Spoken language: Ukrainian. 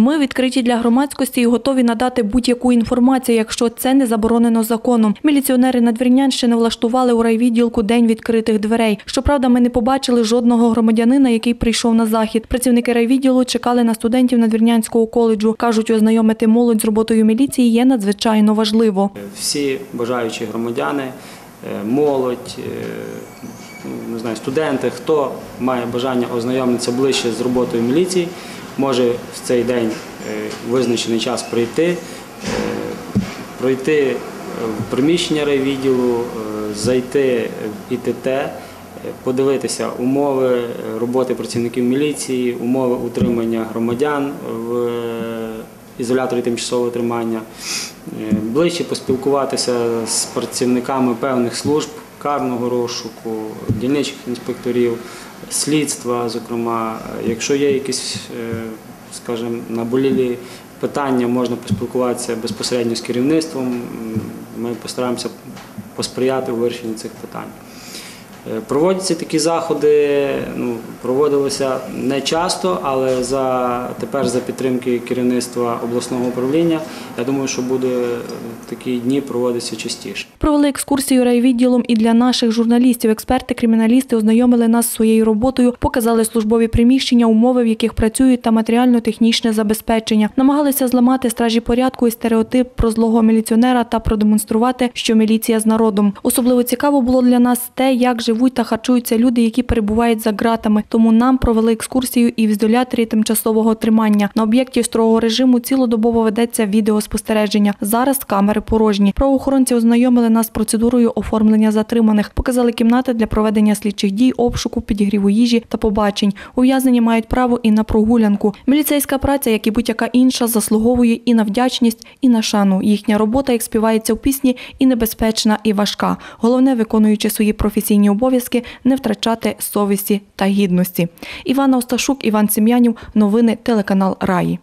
Ми відкриті для громадськості і готові надати будь-яку інформацію, якщо це не заборонено законом. Міліціонери Надвірнянщини влаштували у райвідділку день відкритих дверей. Щоправда, ми не побачили жодного громадянина, який прийшов на захід. Працівники райвідділу чекали на студентів Надвірнянського коледжу. кажуть, ознайомити молодь з роботою міліції є надзвичайно важливо. всі бажаючі громадяни, е, молодь, е, ну, не знаю, студенти, хто має бажання ознайомитися ближче з роботою міліції, може в цей день е, визначений час прийти, е, пройти в приміщення райвідділу, е, зайти в ІТТ, е, подивитися умови е, роботи працівників міліції, умови утримання громадян в е, ізоляторі тимчасового тримання, е, ближче поспілкуватися з працівниками певних служб карного розшуку, дільничих інспекторів, слідства, зокрема, якщо є якісь, е, скажімо, наболілі питання, можна поспілкуватися безпосередньо з керівництвом. Ми постараємося посприяти у вирішенні цих питань. Е, Проводяться такі заходи, ну, проводилися не часто, але за, тепер за підтримки керівництва обласного управління, я думаю, що буде е, такі дні проводитися частіше. Провели екскурсію райвідділом і для наших журналістів. Експерти, криміналісти ознайомили нас з своєю роботою, показали службові приміщення, умови, в яких працюють, та матеріально-технічне забезпечення. Намагалися зламати стражі порядку і стереотип про злого міліціонера та продемонструвати, що міліція з народом. Особливо цікаво було для нас те, як живуть та харчуються люди, які перебувають за ґратами. Тому нам провели екскурсію і в ізоляторі тимчасового тримання. На об'єкті строгого режиму цілодобово ведеться відеоспостереження. Зараз камери порожні. Правоохоронці ознайомили нас з процедурою оформлення затриманих, показали кімнати для проведення слідчих дій, обшуку, підігріву їжі та побачень. Ув'язнені мають право і на прогулянку. Міліцейська праця, як і будь-яка інша, заслуговує і на вдячність, і на шану. Їхня робота, як співається в пісні, і небезпечна, і важка. Головне, виконуючи свої професійні обов'язки, не втрачати совісті та гідності. Івана Осташук, Іван Сем'янів. Новини телеканал Раї.